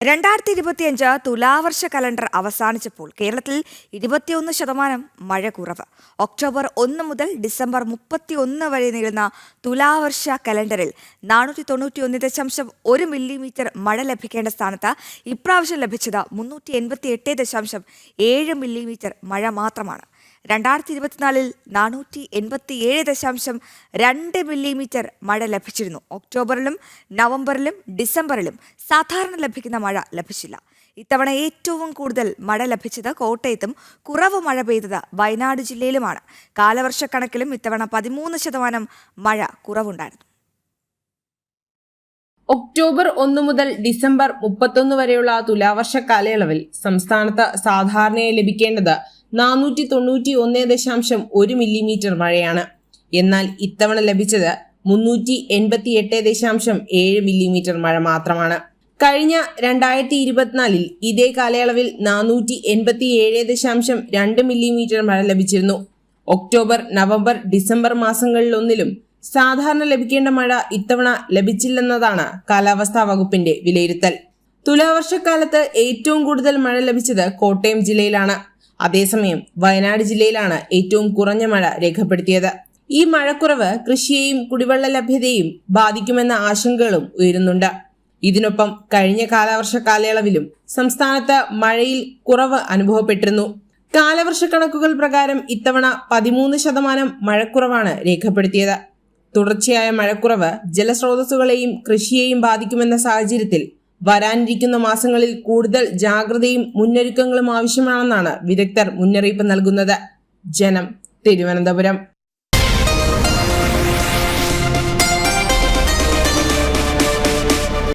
രണ്ടായിരത്തി ഇരുപത്തിയഞ്ച് തുലാവർഷ കലണ്ടർ അവസാനിച്ചപ്പോൾ കേരളത്തിൽ ഇരുപത്തിയൊന്ന് ശതമാനം മഴ കുറവ്. ഒക്ടോബർ ഒന്ന് മുതൽ ഡിസംബർ മുപ്പത്തിയൊന്ന് വരെ നീളുന്ന തുലാവർഷ കലണ്ടറിൽ നാനൂറ്റി തൊണ്ണൂറ്റിയൊന്ന് ദശാംശം ഒരു മില്ലിമീറ്റർ മഴ ലഭിക്കേണ്ട സ്ഥാനത്ത് ഇപ്രാവശ്യം ലഭിച്ചത് മുന്നൂറ്റി എൺപത്തി എട്ട് ദശാംശം ഏഴ് മില്ലിമീറ്റർ മഴ മാത്രമാണ്. രണ്ടായിരത്തി ഇരുപത്തിനാലിൽ നാനൂറ്റി എൺപത്തിയേഴ് ദശാംശം രണ്ട് മില്ലിമീറ്റർ മഴ ലഭിച്ചിരുന്നു. ഒക്ടോബറിലും നവംബറിലും ഡിസംബറിലും സാധാരണ ലഭിക്കുന്ന മഴ ലഭിച്ചില്ല. ഇത്തവണ ഏറ്റവും കൂടുതൽ മഴ ലഭിച്ചത് കോട്ടയത്തും കുറവ് മഴ പെയ്തത് വയനാട് ജില്ലയിലുമാണ്. കാലവർഷക്കണക്കിലും ഇത്തവണ പതിമൂന്ന് ശതമാനം മഴ കുറവുണ്ടായിരുന്നു. ഒക്ടോബർ ഒന്ന് മുതൽ ഡിസംബർ മുപ്പത്തൊന്ന് വരെയുള്ള തുലാവർഷ കാലയളവിൽ സംസ്ഥാനത്ത് സാധാരണയായി ലഭിക്കേണ്ടത് നാനൂറ്റി തൊണ്ണൂറ്റി ഒന്ന് ദശാംശം ഒരു മില്ലിമീറ്റർ മഴയാണ്. എന്നാൽ ഇത്തവണ ലഭിച്ചത് മുന്നൂറ്റി എൺപത്തി എട്ട് ദശാംശം ഏഴ് മില്ലിമീറ്റർ മഴ മാത്രമാണ്. കഴിഞ്ഞ രണ്ടായിരത്തി ഇരുപത്തിനാലിൽ ഇതേ കാലയളവിൽ നാനൂറ്റി എൺപത്തി ഏഴ് ദശാംശം രണ്ട് മില്ലിമീറ്റർ മഴ ലഭിച്ചിരുന്നു. ഒക്ടോബർ നവംബർ ഡിസംബർ മാസങ്ങളിലൊന്നിലും സാധാരണ ലഭിക്കേണ്ട മഴ ഇത്തവണ ലഭിച്ചില്ലെന്നതാണ് കാലാവസ്ഥാ വകുപ്പിന്റെ വിലയിരുത്തൽ. തുലാവർഷക്കാലത്ത് ഏറ്റവും കൂടുതൽ മഴ ലഭിച്ചത് കോട്ടയം ജില്ലയിലാണ്. അതേസമയം വയനാട് ജില്ലയിലാണ് ഏറ്റവും കുറഞ്ഞ മഴ രേഖപ്പെടുത്തിയത്. ഈ മഴക്കുറവ് കൃഷിയെയും കുടിവെള്ള ലഭ്യതയും ബാധിക്കുമെന്ന ആശങ്കകളും ഉയരുന്നുണ്ട്. ഇതിനൊപ്പം കഴിഞ്ഞ കാലവർഷ കാലയളവിലും സംസ്ഥാനത്ത് മഴയിൽ കുറവ് അനുഭവപ്പെട്ടിരുന്നു. കാലവർഷ കണക്കുകൾ പ്രകാരം ഇത്തവണ പതിമൂന്ന് ശതമാനം മഴക്കുറവാണ് രേഖപ്പെടുത്തിയത്. തുടർച്ചയായ മഴക്കുറവ് ജലസ്രോതസ്സുകളെയും കൃഷിയെയും ബാധിക്കുമെന്ന സാഹചര്യത്തിൽ വരാനിരിക്കുന്ന മാസങ്ങളിൽ കൂടുതൽ ജാഗ്രതയും മുന്നൊരുക്കങ്ങളും ആവശ്യമാണെന്നാണ് വിദഗ്ധർ മുന്നറിയിപ്പ് നൽകുന്നത്. ജനം തിരുവനന്തപുരം.